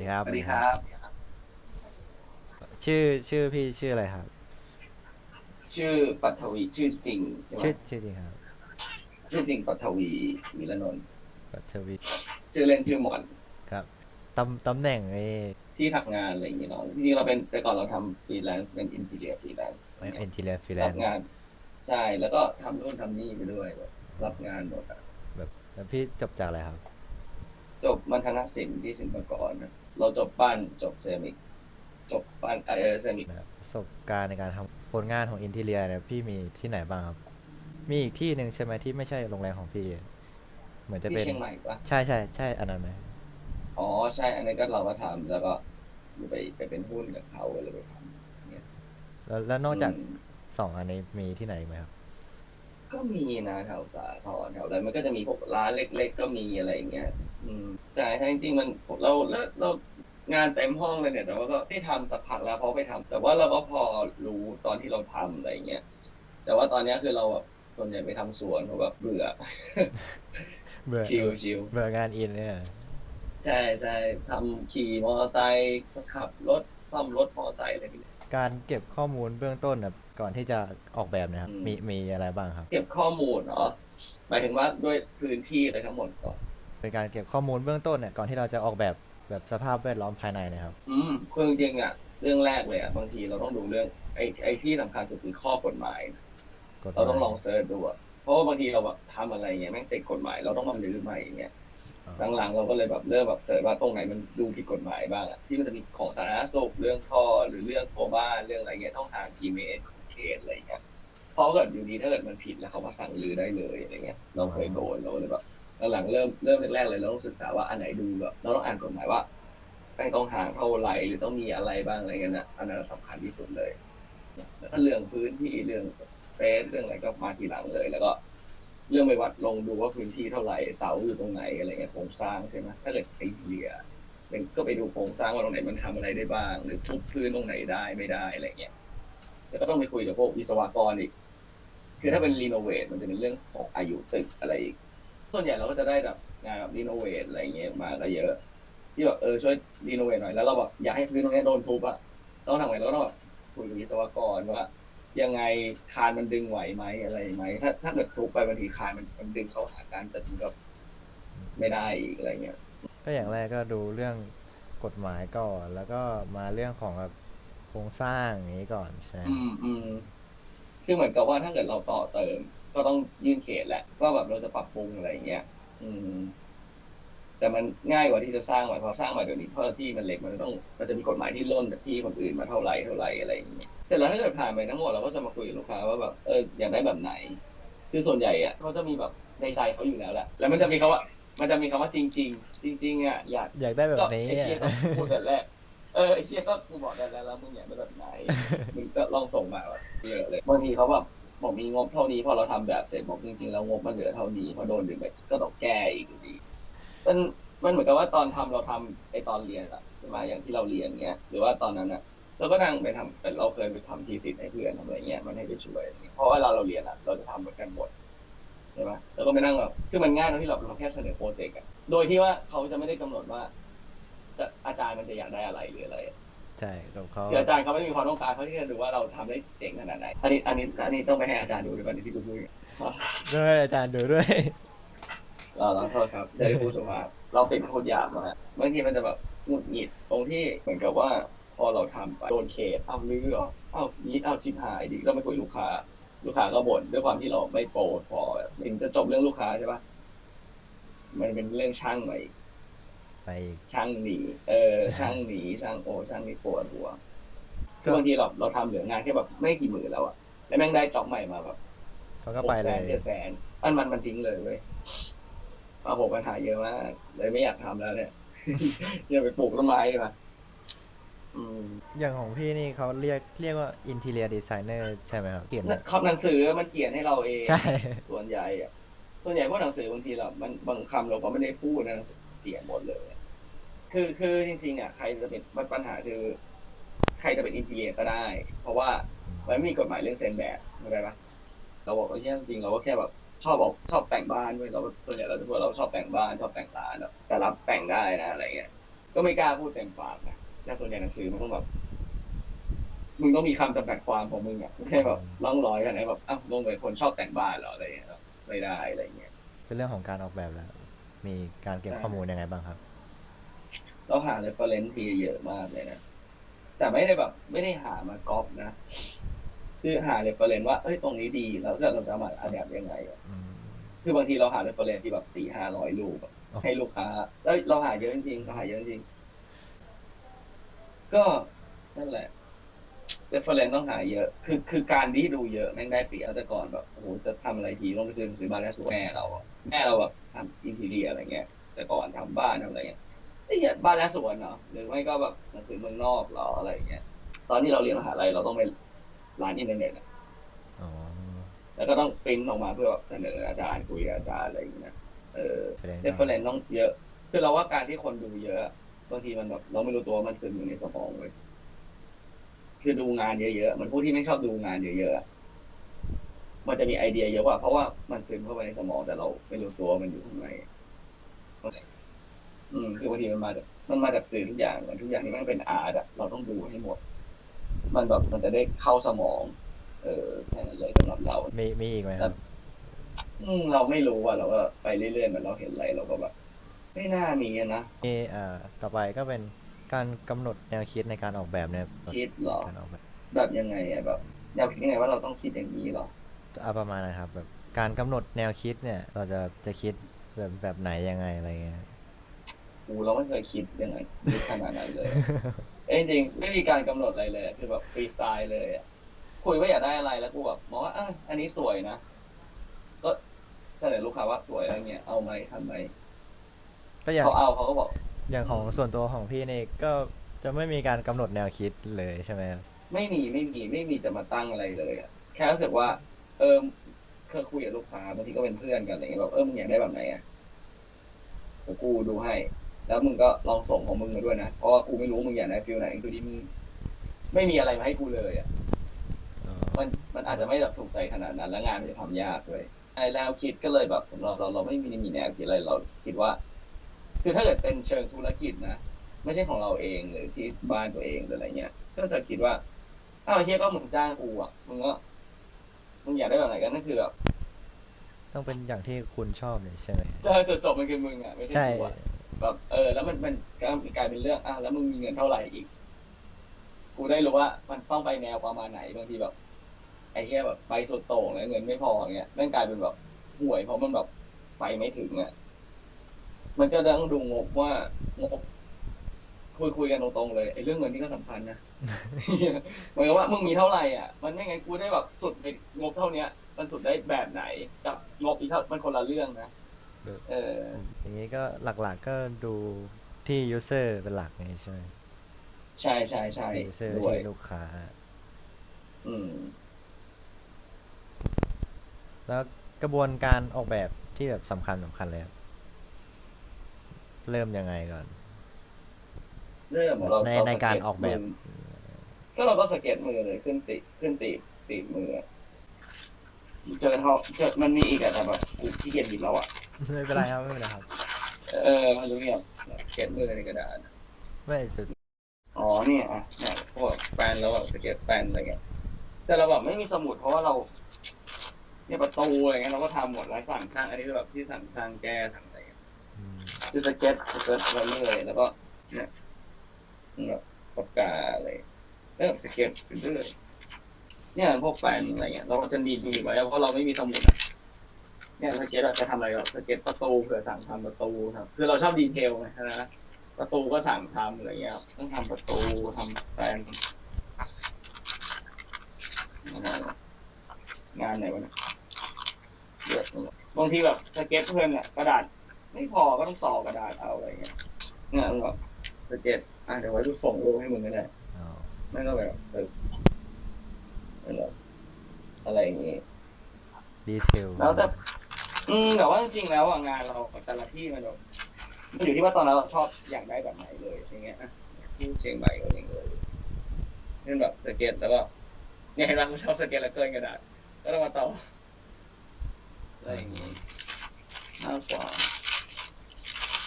ดีครับสวัสดีครับ ชื่อชื่อพี่ชื่ออะไรครับ ชื่อปัทวีชื่อจริงใช่ไหมชื่อชื่อจริงครับชื่อจริงปัทวีวีระนนท์ปัทวีชื่อเล่นชื่อหมอนครับตำตำแหน่งไอ้ที่ทำงานอะไรอย่างเงี้ยเนาะจริงๆเราเป็นแต่ก่อนเราทำฟรีแลนซ์เป็นอินทีเรียฟรีแลนซ์เอ็นทีเรียฟรีแลรันบซ์งาน ใช่แล้วก็ทำนู่นทำนี่ไปด้วยแบบรับงานหมดอะแบบแล้วพี่จบจากอะไรครับ จบมัธนศิลป์ที่ศิลปากรนะ เราจบบ้านจบเซรามิกจบบ้านเออเซรามิกแบบประสบการณ์ในการทำผลงานของอินทีเรียเนี่ยพี่มีที่ไหนบ้างครับ มีอีกที่หนึ่งใช่ไหมที่ไม่ใช่โรงแรมของพี่ เหมือนจะที่เป็นเชียงใหม่ปะใช่ใช่ใช่อันนั้นไหมอ๋อใช่ อันนี้นก็เราก็ทำแล้วก็ไปไปเป็นหุ้นกับเขาเลยไปทำแล้วแล้วนอกจากอืมสองอันนี้มีที่ไหนอีกไหมครับก็มีนะแถวสาทรแถวอะไรมันก็จะมีพวกร้านเล็ก ๆ ก็มีอะไรอย่างเงี้ย อืมแต่ถ้าจริงๆมันเราเราเรางานเต็มห้องเลยเนี่ยแต่ว่าก็ได้ทำสักพักแล้วเพราะไปทำแต่ว่าเราก็พอรู้ตอนที่เราทำอะไรอย่างเงี้ยแต่ว่าตอนเนี้ยคือเราแบบส่วนใหญ่ไปทำสวนเพราะแบบเบื่อ เบื่อชิลชิล เบื่องานอินเนี่ย ใช่ใช่ทำขี่มอเตอร์ไซค์ขับรถซ่อมรถมอเตอร์ไซค์อะไรอย่างเงี้ยการเก็บข้อมูลเบื้องต้นนะก่อนที่จะออกแบบเนะครับอืม มีมีอะไรบ้างครับ เก็บข้อมูลเนาะหมายถึงว่าด้วยพื้นที่อะไรทั้งหมดก่อน เป็นการเก็บข้อมูลเบื้องต้นเนี่ยก่อนที่เราจะออกแบบแบบสภาพแวดล้อมภายในนะครับ อืมคือจริงๆอะเรื่องแรกเลยอะบางทีเราต้องดูเรื่องไอ้ไอ้ที่สำคัญสุดคือข้อกฎหมายกฎหมยเราต้องลองเซิร์ชดูอะเพราะว่าบางทีเราแบบทำอะไรเงี้ยแม่งติดกฎหมายเราต้องมาลื้อใหม่เงี้ยอ๋อหลังๆเราก็เลยแบบเริ่มแบบเสิร์ชว่าตรงไหนมันดูผิดกฎหมายบ้างอะที่มันจะมีของสาธารณสุขเรื่องท่อหรือเรื่องตัวบ้านเรื่องอะไรเงี้ยต้องทาง GMS เคสอะไรเงี้ยเพราะเกิดอยู่ดีถ้าเกิดมันผิดแล้วเขามาสั่งลื้อได้เลยอะไรเงี้ยเราเคยโดนเราเลยแบบ หลังๆเริ่มเริ่มแรกๆเลยเราต้องศึกษาว่าอันไหนดูแบบเราต้องอ่านกฎหมายว่าแม่งต้องห่างเท่าไหร่หรือต้องมีอะไรบ้างอะไรเงี้ยนะอันนั้นสำคัญที่สุดเลยแล้วก็เรื่องพื้นที่เรื่องเฟซเรื่องอะไรก็มาทีหลังเลย แล้วก็ เรื่องไปวัดลงดูว่าพื้นที่เท่าไหร่เสาอยู่ตรงไหนอะไรเงี้ยโครงสร้างใช่ไหมถ้าเกิดไอเดียมันก็ไปดูโครงสร้างว่าตรงไหนมันทำอะไรได้บ้าง หรือทุบพื้นตรงไหนได้ไม่ได้อะไรเงี้ยแล้วก็ต้องไปคุยกับพวกวิศวกรอีก คือถ้าเป็นรีโนเวทมันจะเป็นเรื่องของอายุตึกอะไรอีก ส่วนใหญ่เราก็จะได้แบบงานแบบรีโนเวทอะไรเงี้ยมาก็เยอะ ที่แบบเออช่วยรีโนเวทหน่อยแล้วเราแบบอยากให้พื้นตรงเนี้ยโดนทุบอะต้องทำไงเราก็ต้องแบบคุยกับวิศวกรว่ายังไงคานมันดึงไหวไหมอะไรไหมถ้าถ้าเกิดทุบไปบางทีคานมันมันดึงเข้าหากันแต่ถึงกับไม่ได้อีกอะไรเงี้ยก็อย่างแรกก็ดูเรื่องกฎหมายก่อน แล้วก็มาเรื่องของแบบโครงสร้างอย่างนี้ก่อนใช่ไหมอืมอืมคือเหมือนกับว่าถ้าเกิดเราต่อเติม ก็ต้องยื่นเขตแหละว่าแบบเราจะปรับปรุงอะไรเงี้ย อืม แต่มันง่ายกว่าที่จะสร้างใหม่พอสร้างใหม่เดี๋ยวนี้เพราะที่มันเล็กมันต้องมันจะมีกฎหมายที่ล่นจากที่คนอื่นมาเท่าไหร่เท่าไหร่อะไรอย่างเงี้ยแต่แล้วถ้าเกิดผ่านไปทั้งหมดเราก็จะมาคุยกับลูกค้าว่าแบบเอออยากได้แบบไหน คือส่วนใหญ่อะเขาจะมีแบบในใจเขาอยู่แล้วแหละแล้วมันจะมีคำว่ามันจะมีคำว่าจริงๆจริง ๆอะอยากอยากได้แบบก็นี้ไอ้อะเฮียก็พูดแต่แรกเออไอ้เฮียก็กูบอกแต่แล้วแล้วมึงอยากได้แบบไหนมึงก็ลองส่งมาแบบเยอะเลยบางทีเขาแบบ บอกมีงบเท่านี้พอเราทำแบบเสร็จบอกจริงๆแล้วงบมันเหลือเท่านี้พอโดนดึงไปก็ต้องแก้อีกอยู่ดีมันมันเหมือนกับว่าตอนทำเราทำไอตอนเรียนอะใช่ไหมอย่างที่เราเรียนเงี้ย หรือว่าตอนนั้นอะเราก็นั่งไปทำแต่เราเคยไปทำทีสิทธ์ให้เพื่อนทำอะไรเงี้ยมันให้ไปช่วยเพราะว่าเราเราเรียนอะเราจะทำเหมือนกันหมดใช่ไหมแล้วก็ไปนั่งแบบคือมันง่ายตรงที่เราเราแค่เสนอโปรเจกต์อะโดยที่ว่าเขาจะไม่ได้กำหนดว่าจะอาจารย์มันจะอยากได้อะไรหรืออะไร ใช่เราเขาคืออาจารย์เขาไม่มีความต้องการเขาที่จะดูว่าเราทำได้เจ๋งขนาดไหนอันนี้อันนี้อันนี้ต้องไปให้อาจารย์ดูด้วยกันที่กูพูดด้วยอาจารย์ดูด้วยเราขอโทษครับได้พูดสุภาพเราเป็นพูดหยาบมากบางทีมันจะแบบหงุดหงิดตรงที่เหมือนกับว่า พอเราทำไปโดนเคสเอาลื้อเหรอเอานี้เอาชิบหายดิก็ไม่คุยลูกค้า ลูกค้าก็บ่นด้วยความที่เราไม่โปรพอถึงจะจบเรื่องลูกค้าใช่ปะมันเป็นเรื่องช่างใหม่ ไปอีก ช่างหนีเออช่างหนีช่างโอช่างนี่ปวดหัวคือบางทีเราเราทำเหลืองานแค่แบบไม่กี่หมื่นแล้วอะแล้วแม่งได้จ็อบใหม่มาแบบเขาก็ไปเลยหกแสนเจ็ดแสนอันมันมันทิ้งเลยเว้ยมาผมปัญหาเยอะมากเลยไม่อยากทำแล้วเนี่ย อย่าไปปลูกต้นไม้ดีกว่าอืมอย่างของพี่นี่เขาเรียกเรียกว่า interior designer ใช่ไหมครับเขียนคำหนังสือมันเขียนให้เราเอง ใช่ ส่วนใหญ่อะส่วนใหญ่พวกหนังสือบางทีเรา มันบางคำเราก็ไม่ได้พูดนะเขียนหมดเลย คือคือจริงๆอะใครจะเป็นปัญหาคือใครจะเป็นอินทีเรียก็ได้ เพราะว่ามันไม่มีกฎหมายเรื่องเซ็นแบบเข้าใจปะเราบอกว่าเหี้ยจริงเราก็แค่แบบชอบบอกชอบแต่งบ้านด้วยเราส่วนใหญ่เราจะพูดเราชอบแต่งบ้านชอบแต่งร้านแต่รับแต่งได้นะอะไรเงี้ยก็ไม่กล้าพูดเต็มปากนะแต่ส่วนใหญ่หนังสือมันต้องแบบมึงต้องมีคำจำกัดความของมึงอะไม่ใช่แบบล่องลอยกันไอ้แบบอ้าวลงเป็นคนชอบแต่งบ้านเหรออะไรเงี้ยไม่ได้อะไรเงี้ยเป็นเรื่องของการออกแบบแล้ว มีการเก็บข้อมูลยังไงบ้างครับ เราหาเรฟเฟรนซ์ทีเยอะมากเลยนะ แต่ไม่ได้แบบ ไม่ได้หามาก๊อปนะ คือหาเรฟเฟรนซ์ว่าเอ้ยตรงนี้ดีแล้วเราจะมาอัดแบบยังไงอะอืมคือบางทีเราหาเรฟเฟรนซ์ที่แบบสี่ห้าร้อยรูปอะอ๋อให้ลูกค้าแล้วเราหาเยอะจริงๆเราหาเยอะจริงๆก็นั่นแหละเรฟเฟรนซ์ต้องหาเยอะ คือคือการที่ดูเยอะแม่งได้เปรียบแต่ก่อนแบบโอ้โหจะทำอะไรทีต้องไปซื้อหนังสือบ้านแล้วสวยแม่เราอะแม่เราแบบทำอินทีเรียอะไรเงี้ย แต่ก่อนทำบ้านทำอะไรเงี้ยไอ้เหี้ยบ้านและสวนเหรอหรือไม่ก็แบบหนังสือเมืองนอกเหรออะไรอย่างเงี้ยตอนที่เราเรียนมหาลัยเราต้องไปร้านอินเทอร์เน็ตอะอ๋อแล้วก็ต้องปริ้นออกมาเพื่อแบบเสนออาจารย์คุยกับอาจารย์อะไรอย่างเงี้ยเออแสดงเรฟเฟรนซ์ต้องเยอะคือเราว่าการที่คนดูเยอะบางทีมันแบบเราไม่รู้ตัวว่ามันซึมอยู่ในสมองเลยคือดูงานเยอะๆมันผู้ที่ไม่ชอบดูงานเยอะๆอะมันจะมีไอเดียเยอะกว่าเพราะว่ามันซึมเข้าไปในสมองแต่เราไม่รู้ตัวว่ามันอยู่ข้างใน อืมคือบางทีมันมาจากมันมาจากสื่อทุกอย่างเหมือนทุกอย่างที่มันเป็นอาร์ตอะเราต้องดูให้หมด มันแบบมันจะได้เข้าสมอง เออแค่นั้นเลยสำหรับเรา มีมีอีกไหมครับอืมเราไม่รู้ว่าเราก็ไปเรื่อยๆเหมือนเราเห็นอะไรเราก็แบบไม่น่ามีอะนะมีอ่าต่อไปก็เป็นการกำหนดแนวคิดในการออกแบบเนี่ยคิดเหรอ การออกแบบแบบยังไงอะแบบแนวคิดยังไงว่าเราต้องคิดอย่างนี้เหรอ เอาประมาณนะครับแบบการกำหนดแนวคิดเนี่ย เราจะจะคิดแบบแบบไหนยังไงอะไรเงี้ย กูเราไม่เคยคิดยังไงคิดขนาดนั้นเลยเอ้ยจริงๆไม่มีการกำหนดอะไรเลยอะคือแบบฟรีสไตล์เลยอะคุยว่าอยากได้อะไรแล้วกูแบบมองว่าอะอันนี้สวยนะก็เสนอลูกค้าว่าสวยอะไรเงี้ยเอาไหมทำไหมก็อย่างเขาเอาเขาก็บอก อย่างของส่วนตัวของพี่นี่ก็จะไม่มีการกำหนดแนวคิดเลยใช่ไหมครับไม่มีไม่มีไม่มีจะมาตั้งอะไรเลยอะแค่รู้สึกว่า เออเคยคุยกับลูกค้าบางทีก็เป็นเพื่อนกันอะไรเงี้ยแบบเออมึงอยากได้แบบไหนอะเดี๋ยวกูดูให้ แล้วมึงก็ลองส่งของมึงมาด้วยนะ เพราะว่ากูไม่รู้มึงอยากได้ฟิลไหนคือที่มึงไม่มีอะไรมาให้กูเลยอะอ๋อมันมันอาจจะไม่แบบถูกใจขนาดนั้น แล้วงานมันจะทำยากเลยไอ้แนวคิดก็เลยแบบเราเราเราไม่มีมีแนวคิดอะไรเราคิดว่า คือถ้าเกิดเป็นเชิงธุรกิจนะไม่ใช่ของเราเองหรือที่บ้านตัวเองหรืออะไรเงี้ยก็จะคิดว่าถ้าวไอ้เฮียก็มึงจ้างกูอะมึงก็มึงอยากได้แบบไหนกันนั่นคือแบบต้องเป็นอย่างที่คุณชอบเนี่ยใช่ไหมถ้าจุดจบมันคือมึงอะไม่ใช่ใช่กูอะ แบบเออ แล้วมันมันก็กลายเป็นเรื่องอะแล้วมึงมีเงินเท่าไหร่อีก กูได้รู้ว่ามันต้องไปแนวประมาณไหนบางทีแบบ ไอ้เหี้ยแบบไปสุดโต่งแล้วเงินไม่พออย่างเงี้ยแม่งกลายเป็นแบบห่วยเพราะมันแบบไปไม่ถึงอะมันก็ต้องดูงบว่างบคุยคุยกันตรงๆเลยไอ้เรื่องเงินนี่ก็สำคัญนะเหมือนกับว่ามึงมีเท่าไหร่อะ มันไม่งั้นกูได้แบบสุดในงบเท่าเนี้ย มันสุดได้แบบไหนกับงบอีกเท่ามันคนละเรื่องนะ เออ อย่างนี้ก็หลักๆก็ดูที่ user เป็นหลักไงใช่ไหมใช่ใช่ใช่ที่ user ด้วยที่ลูกค้า อืม แล้วกระบวนการออกแบบที่แบบสำคัญสำคัญเลยครับเริ่มยังไงก่อน เรื่องของเราในเสในการออกแบบมืก็เราก็สเก็ตมือเลยขึ้นติขึ้นตีตีมืออะเจอเขาเจอมันมีอีกอะแต่แบบกูขี้เกียจหยิบแล้วอะ ไม่เป็นไรครับไม่เป็นไรครับ เออมันรู้เนี่ยสเก็ตมือในกระดาษไม่จะอ๋อเนี่ยอะเนี่ยพวกแปนแล้วแบบสเก็ตแปนอะไรเงี้ยแต่เราแบบไม่มีสมุดเพราะว่าเรา เนี่ยประตูอะไรเงี้ยเราก็ทำหมดแล้วสั่งช่างอันนี้คือแบบที่สั่งช่างแก้สั่งอะไรเงี้ยอืมคือสเก็ตสเก็ตไปเรื่อยแล้วก็ เนี่ยแบบปากกาอะไรแล้วแบบสเก็ตไปเรื่อยเนี่ยพวกแปนอะไรเงี้ยเราก็จะดีดีไว้เพราะเราไม่มีสมุดอะ เนี่ยสเก็ตเราจะทำอะไรแบบสเก็ตประตูเผื่อสั่งทำประตูครับ คือเราชอบดีเทลไงนะประตูก็สั่งทำอะไรเงี้ยต้องทำประตูทำแปนงานไหนวะเนี่ยเยอะบางทีแบบสเก็ตเพื่อนเนี่ยกระดาษ ไม่พอก็ต้องต่อกระดาษเอาอะไรเงี้ยเนี่ยมันแบบสเก็ตอะเดี๋ยวไว้ดูส่งรูปให้มึงก็ได้อ๋อไม่ก็แบบเออนั่นแหละอะไรอย่างงี้ดีเทลแล้วแต่ อืมแต่ว่าจริงๆแล้วอะงานเราแต่ละที่มันแบบมันอยู่ที่ว่าตอนนั้นเราชอบอยากได้แบบไหนเลยอย่างเงี้ยอะที่เชียงใหม่ก็อย่างเงี้ยเช่นแบบสเก็ตแล้วก็เนี่ยเห็ชอบสเก็ตแล้วเกินกระดาษก็ต้องมาต่ออะไรอย่างงี้มากกว่า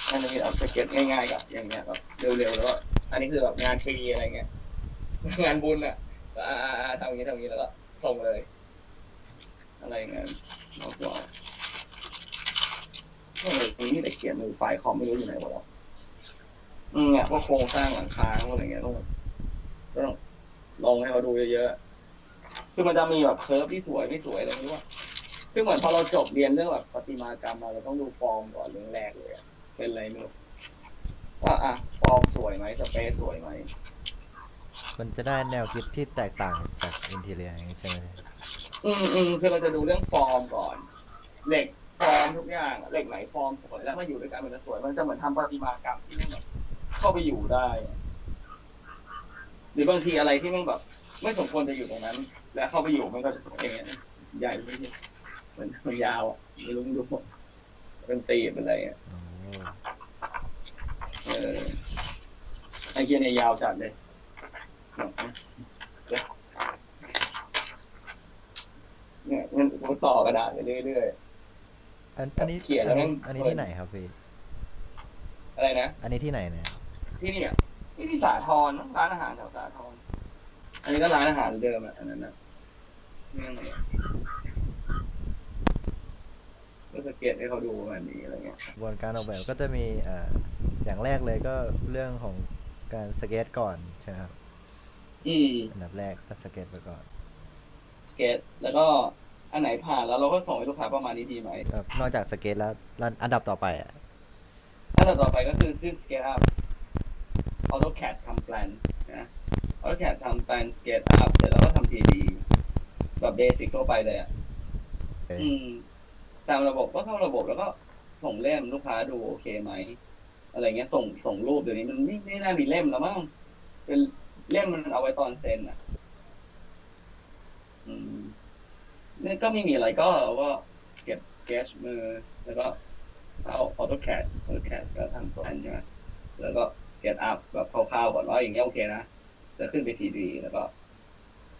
อันจะมีแบบสเก็ตง่ายๆกับอย่างเงี้ยแบบเร็วๆแล้วก็อันนี้คือแบบงานฟรีอะไรเงี้ยงานบุญอะอ่าทำอย่างนี้ทำอย่างนี้แล้วก็ส่งเลย อะไรเงี้ยนอกจา กก็เลยมีแต่เขียนมือไฟล์คอมไม่รู้อยู่ไหนหมดแล้วอืมเนี่ยพวกโครงสร้างหลังคาพวกอะไรเงี้ยต้องก็ต้องลองให้เขาดูเยอะๆคือมันจะมีแบบเคิร์ฟที่สวยไม่สวยอะไรไม่รู้ว่าคือเหมือนพอเราจบเรียนเรื่องแบบประติมากรรมมาเราต้องดูฟอร์มก่อนเรื่องแรกเลยอะเป็นอะไรไม่รู้ว่าอะฟอร์มสวยไหมสเปซสวยไหมมันจะได้แนวคิดที่แตกต่างจากอินทีเรียอย่างนี้ใช่ไหมอืมอืมคือเราจะดูเรื่องฟอร์มก่อนเหล็ก ฟอร์มทุกอย่างเหล็กไหนฟอร์มสวยแล้วมาอยู่ด้วยกันมันจะสวยมันจะเหมือนทำประติมากรรมที่มันแบบเข้าไปอยู่ได้ หรือบางทีอะไรที่มันแบบ ไม่สมควรจะอยู่ตรงนั้น แล้วเข้าไปอยู่มันก็จะสวยอย่างเงี้ยใหญ่ไม่ใช่เหมือนมันยาวอะไม่รู้ไม่รู้เป็นตีบเป็นอะไรอะเออไอ้เคียเนี่ยยาวจัดเลยเนี่ยมันมันต่อกระดาษไปเรื่อย อันอันนี้เขียนแล้วอันนี้มันอันนี้ที่ไหนครับพี่ๆอะไรนะ อันนี้ที่ไหนเนี่ยที่นี่อะที่ที่สาทรนะร้านอาหารแถวสาทรอันนี้ก็ร้านอาหารเดิมอะอันนั้นนะนี่อะไรอะก็สเก็ตให้เขาดูประมาณนี้อะไรเงี้ยกระบวนการออกแบบก็จะมีอ่าอย่างแรกเลยก็เรื่องของการสเก็ตก่อนใช่ไหมครับอืมอันดับแรกก็สเก็ตไปก่อนสเก็ตแล้วก็ อันไหนผ่านแล้วเราก็ส่งให้ลูกค้าประมาณนี้ดีไหมแบบนอกจากสเก็ตแล้วแล้วอันดับต่อไปอะขั้นตอนต่อไปก็คือขึ้น scale up AutoCAD ทำ plan นะ AutoCAD ทำ plan scale up เสร็จแล้วก็ทำ 3D แบบเบสิกทั่วไปเลยอะเอ้ยอืม ตามระบบก็เข้าระบบแล้วก็ส่งเล่มลูกค้าดูโอเคไหม อะไรเงี้ยส่งส่งรูปเดี๋ยวนี้มันไม่ไม่น่ามีเล่มแล้วมั้งเป็นเล่มมันเอาไว้ตอนเซ็นอะ อืม นี่ก็ไม่มีอะไรก็ก็เก็บสเกจมือ แล้วก็เอา AutoCAD AutoCAD ก็ทำแผนใช่ไหมแล้วก็สเก็ตอัพแบบคร่าวๆก่อนว่าอย่างเงี้ยโอเคนะจะขึ้นไปทีดีแล้วก็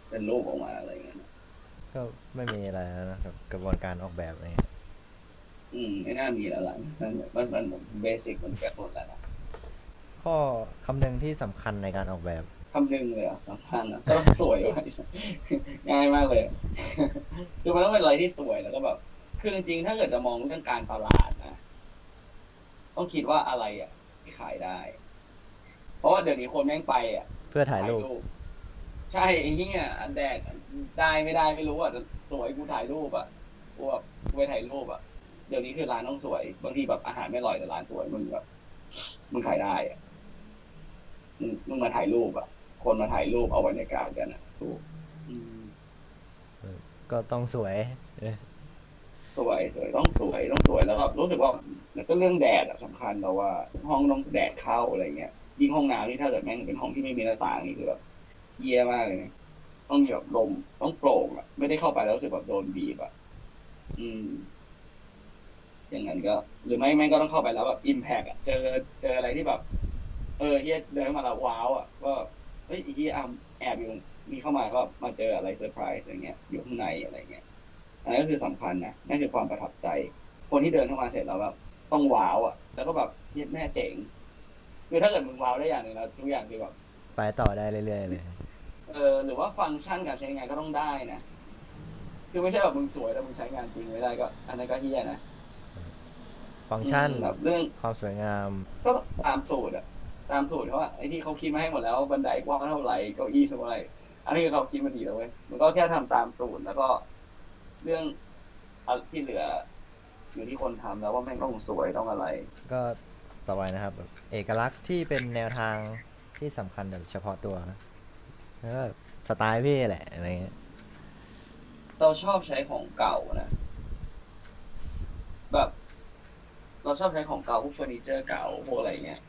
เป็นรูปออกมาอะไรเงี้ยก็ไม่มีอะไรแล้วนะครับกระบวนการออกแบบอะไรเงี้ยอืมไม่น่ามีแล้วล่ะมันมันมันเบสิกมันเกิดหมดแล้วนะข้อคำนึงที่สำคัญในการออกแบบ คำนึงเลยอะสำคัญอะก็สวยว่ะง่ายมากเลยคือมันต้องเป็นอะไรที่สวยแล้วก็แบบคือจริงๆถ้าเกิดจะมองเรื่องการตลาดนะต้องคิดว่าอะไรอะที่ขายได้ เพราะว่าเดี๋ยวนี้คนแม่งไปอะ เพื่อถ่ายรูปใช่ไอ้เหี้ยอันแดดได้ไม่ได้ไม่รู้อะแต่สวยกูถ่ายรูปอะกูแบบกูไปถ่ายรูปอะเดี๋ยวนี้คือร้านต้องสวย บางทีแบบอาหารไม่อร่อยแต่ร้านสวยมึงแบบมึงขายได้อะมึงมึงมาถ่ายรูปอะ คนมาถ่ายรูปเอาบรรยากาศกันอะถูกอืมก็ต้องสวยเออสวยสวยต้องสวยต้องสวยแล้วก็รู้สึกว่าแล้วก็เรื่องแดดอะสำคัญเราว่า ห้องต้องแดดเข้าอะไรเงี้ยยิ่งห้องน้ำนี่ถ้าเกิดแม่งเป็นห้องที่ไม่มีหน้าต่างนี่คือแบบเยี่ยมากเลยนะต้องมีแบบลมต้องโปร่งอะไม่ได้เข้าไปแล้วรู้สึกแบบโดนบีบอะอืม อย่างนั้นก็ หรือไม่แม่งก็ต้องเข้าไปแล้วแบบอิมแพกอะเจอเจออะไรที่แบบ เออเฮียเดินเข้ามาแล้วว้าวอะว่า เฮ้ยอีเฮียอแอบอยู่มีเข้ามาก็มาเจออะไรเซอร์ไพรส์อะไรเงี้ยอยู่ข้างในอะไรเงี้ยอันนั้นก็คือสำคัญนะนั่นคือความประทับใจ คนที่เดินเข้ามาเสร็จแล้วแบบต้องว้าวอะ แล้วก็แบบเย็ดแม่เจ๋งคือถ้าเกิดมึงว้าวได้อย่างหนึ่งแล้วทุกอย่างคือแบบไปต่อได้เรื่อยๆเลยเออหรือว่าฟังก์ชันการใช้งานก็ต้องได้นะคือไม่ใช่แบบมึงสวยแต่มึงใช้งานจริงไม่ได้ก็ อันนั้นก็เฮี้ยนะ ฟังก์ชันอืมแบบเรื่องความสวยงาม ก็ตามสูตรอะ ตามสูตรเขาว่าไอ้ที่เขาคิดมาให้หมดแล้วบันไดกว้างเท่าไหร่เก้าอี้เท่าไหร่อันนี้คือเขาคิดมาดีแล้วเว้ยมันก็แค่ทำตามสูตรแล้วก็ เรื่องอะที่เหลือ อยู่ที่คนทำแล้วว่าแม่งต้องสวยต้องอะไร ก็ต่อไปนะครับแบบเอกลักษณ์ที่เป็นแนวทางที่สำคัญแบบเฉพาะตัวแล้วก็สไตล์พี่แหละอะไรเงี้ยเราชอบใช้ของเก่านะแบบ เราชอบใช้ของเก่าพวกเฟอร์นิเจอร์เก่าพวกอะไรเงี้ย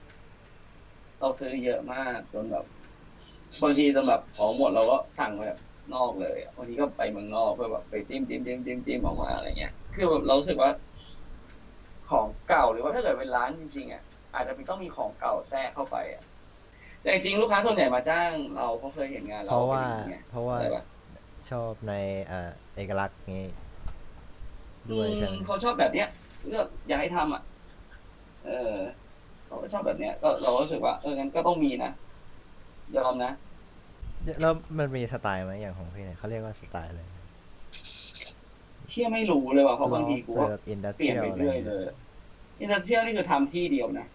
เราซื้อเยอะมากจนแบบบางทีจนแบบของหมดเราก็สั่งมาแบบนอกเลยอะบางทีก็ไปเมืองนอกเพื่อแบบไปจิ้มจิ้มจิ้มจิ้มจิ้มออกมาอะไรเงี้ย คือแบบเรารู้สึกว่า ของเก่าหรือว่าถ้าเกิดเป็นร้านจริงๆอะอาจจะมีต้องมีของเก่าแทรกเข้าไปอะแต่จริงๆลูกค้าส่วนใหญ่มาจ้างเราเขาเคยเห็นงานเราเพราะว่าป็นอย่งงี้ยเพราะว่าเข้ใจปะชอบในเอ่อเอกลักษณ์นี้ด้วยใช่ไหมอืมเขาชอบแบบเนี้ยก็อยากให้ทำอะ เออ เราก็ชอบแบบเนี้ยก็เราก็รู้สึกว่าเอองั้นก็ต้องมีนะยอมนะแล้วมันมีสไตล์ไหมอย่างของพี่เนี่ยเขาเรียกว่าสไตล์เลยเที่ยไม่รู้เลยว่ะเพราะบางทีกูว่าแบบอินดัสเปเทรีลี่ยนยลไปอะไรเรื่อยเลยอินดัสเทรียลนี่คือทำที่เดียวนะ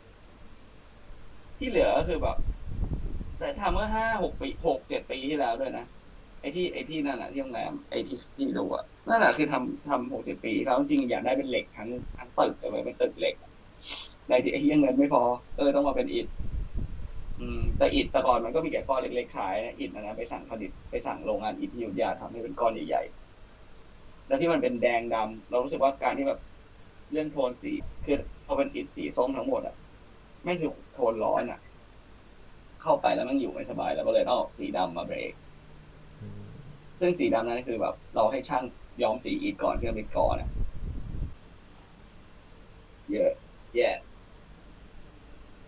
ที่เหลือก็คือแบบ แต่ทำเมื่อห้าหกปีหกเจ็ดปีที่แล้วด้วยนะไอ้ที่ไอ้ที่นั่นอะที่โรงแรมไอ้ที่ที่ดูอะนั่นแหละคือทำทำหกสิบปีเขาจริงๆอยากได้เป็นเหล็กทั้งทั้งตึกเลยเป็นตึกเหล็กอะ ในที่ไอ้ที่เงินไม่พอ เออต้องมาเป็นอิฐแต่อิฐแต่ก่อนมันก็มีแค่ก้อนเล็กๆขายนะอิฐนะนะไปสั่งผลิตไปสั่งโรงงานอิฐที่อยุธยาทำให้เป็นก้อนใหญ่ๆแล้วที่มันเป็นแดงดำเรารู้สึกว่าการที่แบบเรื่องโทนสีคือพอเป็นอิฐสีส้มทั้งหมดอะแม่งคือโทนร้อนอะ เข้าไปแล้วมันอยู่ไม่สบาย แล้วก็เลยต้องเอาสีดำมาเบรกซึ่งสีดำนั้นคือแบบ เราให้ช่างย้อมสีอิฐก่อนที่จะไปก่อนอะเยอะแย่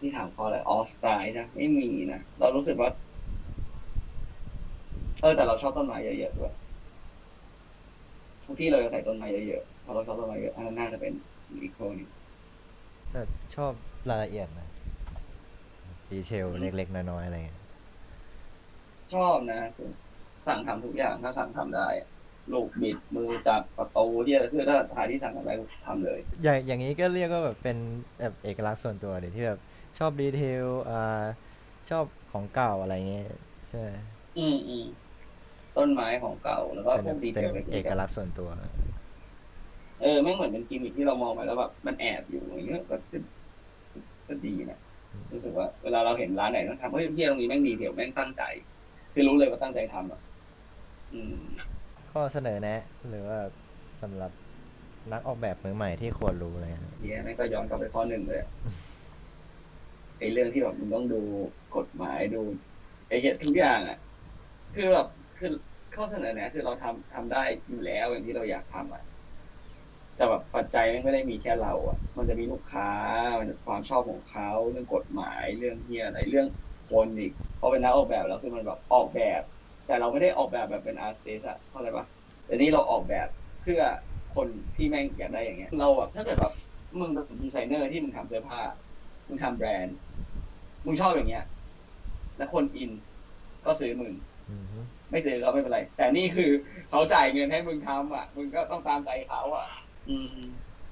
ที่ถามเพราะอะไรออสไตล์นะไม่มีนะ เรารู้สึกว่า เออแต่เราชอบต้นไม้เยอะๆด้วยทุกที่เราจะใส่ต้นไม้เยอะๆเพราะเราชอบต้นไม้เยอะอันนั้นน่าจะเป็นอีกโคนึงแบบชอบรายละเอียดนะดีเทลเล็กๆ น้อยๆอะไรเงี้ยชอบนะคือสั่งทำทุกอย่างถ้าสั่งทำได้อะลูกบิดมือจับประตูที่อะไรคือถ้าหาที่สั่งทำได้ก็ทำเลย อย่างอย่างนี้ก็เรียกว่าแบบเป็นแบบเอกลักษณ์ส่วนตัวเดี๋ยวที่แบบ ชอบดีเทลอ่าชอบของเก่าอะไรเงี้ยใช่ไหมอืมอืมต้นไม้ของเก่าแล้วก็เป็นพแบวบกดีเทเป็นลเล็กเอกๆลักษณ์ส่วนตัว เออแม่งเหมือนเป็นกิมมิคที่เรามองไปแล้วแบบมันแอบอยู่อย่างเงี้ยก็ก็ก็ดีนะรู้สึกว่าเวลาเราเห็นร้านไหนต้องทำเฮ้ยเที่ยตรงนี้แม่งดีเทลแม่งตั้งใจคือรู้เลยว่าตั้งใจทำอะอืมข้อเสนอแนะ หรือว่าสำหรับนักออกแบบมือใหม่ที่ควรรู้อะไรเงี้ยเฮียแม่งก็ย้อนกลับไปข้อหนึ่งเลยอะ ไอ้เรื่องที่แบบมึงต้องดูกฎหมายดูไอ้เหี้ยทุกอย่างอะ คือแบบคือข้อเสนอแนะคือเราทำทำได้อยู่แล้วอย่างที่เราอยากทำอะ แต่แบบปัจจัยม่งไม่ได้มีแค่เราอะ มันจะมีลูกค้ามันจะความชอบของเขาเรื่องกฎหมายเรื่องเฮียอะไรเรื่องคนอีกพอเป็นนักออกแบบแล้วคือมันแบบออกแบบ แต่เราไม่ได้ออกแบบแบบเป็นอาร์ติสอะเข้าใจปะแต่นี่เราออกแบบเพื่อคนที่แม่งอยากได้อย่างเงี้ย เราแบบถ้าเกิดแบบมึงเป็นดีไซเนอร์ที่มึงทำเสื้อผ้า มึงทำแบรนด์ มึงชอบอย่างเงี้ย แล้วคนอินก็ซื้อมึง อือฮึไม่ซื้อก็ไม่เป็นไร แต่นี่คือเขาจ่ายเงินให้มึงทำอะ มึงก็ต้องตามใจเขาอะ อืม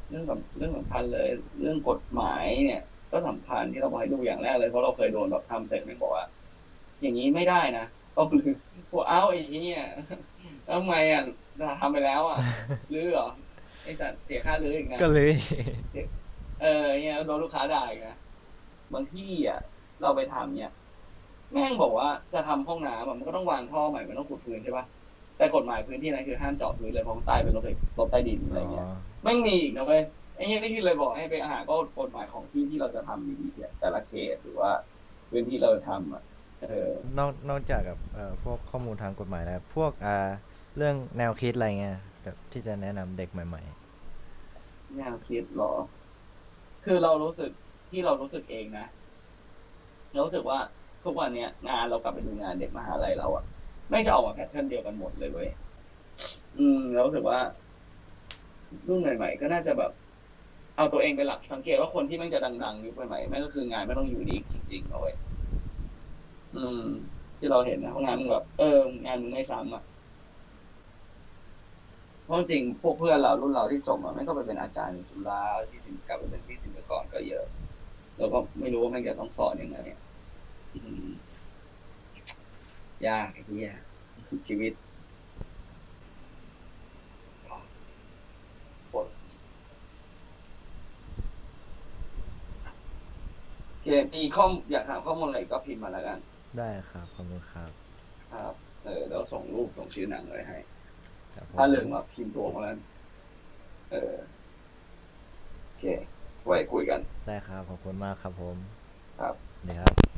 เรื่องแบบเรื่องสำคัญเลย เรื่องกฎหมายเนี่ย ก็สำคัญที่เราบอกให้ดูอย่างแรกเลยเพราะเราเคยโดนแบบทำเสร็จมันบอกว่า อย่างนี้ไม่ได้นะก็คือพวกเอ้าไอ้เนี่ยทำไมอะทำไปแล้วอะรื้อเหรอไอ้แต่เสียค่ารื้ออีกนะ ก็เลย เออเนี่ยโดนลูกค้าด่าอีกนะบางที่อะ เราไปทำเนี่ย แม่งบอกว่าจะทำห้องน้ำอะมันก็ต้องวางท่อใหม่มันต้องขุดพื้นใช่ปะแต่กฎหมายพื้นที่นั้นคือห้ามเจาะพื้นเลยเพราะข้างใต้เป็นรถไฟรถใต้ดินอะไรอ๋อเงี้ยแม่งมีอีกนะเว้ยไอ้เงี้ยนี่คือเลยบอกให้ไปหาก็กฎหมายของที่ที่เราจะทำดีๆเนี่ยแต่ละเขตหรือว่าพื้นที่เราทำอะเออนอกนอกจากกับเอ่อพวกข้อมูลทางกฎหมายแล้วพวกอ่าเรื่องแนวคิดอะไรเงี้ยแบบที่จะแนะนำเด็กใหม่แนวคิดเหรอ คือเรารู้สึกที่เรารู้สึกเองนะเรารู้สึกว่าทุกวันเนี้ยงานเรากลับไปดูงานเด็กมหาลัยเราอะไม่จะออกมาแพทเทิร์นเดียวกันหมดเลยเว้ยอืมเรารู้สึกว่ารุ่นใหม่ๆก็น่าจะแบบ เอาตัวเองเป็นหลักสังเกตว่าคนที่แม่งจะดังๆยุคใหม่ๆแม่งก็คืองานไม่ต้องอยู่ดีจริงๆเอาเว้ยอืม ที่เราเห็นนะเพราะงานมึงแบบเอองานมึงไม่ซ้ำอะ ราะจริงๆพวกเพื่อนเรารุ่นเราที่จบอะแม่งก็ไปเป็นอาจารย์อยู่จุฬาที่สินกลับไปเป็นที่สินกรก็เยอะเราก็ไม่รู้ว่าแม่งจะต้องสอนยังไงอะอืมยากไอ้เหี้ยชีวิตปวดโอเคมีข้อมอยากถามข้อมูลอะไรก็พิมพ์มาแล้วกันๆได้ครับ ขอบคุณครับ ครับ เออแล้วส่งรูปส่งชื่อหนังอะไรให้ครับผม ถ้าเหลืองมาพิมพ์ตัวมาแล้วเออโอเค ไว้คุยกัน ได้ครับ ขอบคุณมากครับผม ครับนี่ครับ